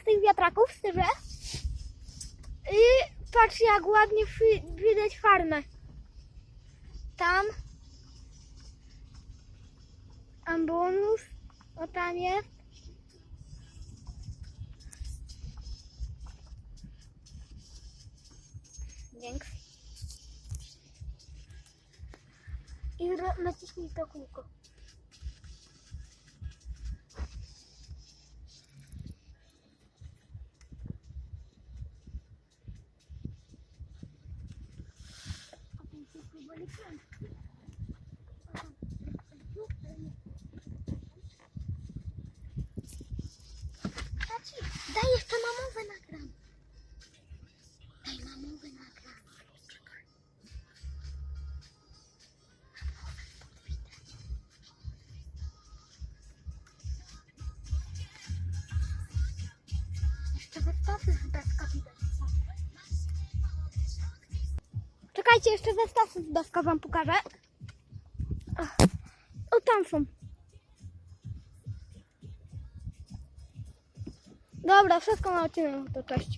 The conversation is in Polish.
z tych wiatraków, z tyże. I patrz jak ładnie wi- widać farmę. Tam. Ambonus. O tam jest. Dzięki. I naciśnij to kółko. Daj jeszcze mamowę nagram. Daj mamowę nagram. Czekaj. Jeszcze zestawy z deska widać. Czekajcie, jeszcze zestawy z deska wam pokażę. O, tam są. Dobra, wszystko na odcinku, to cześć.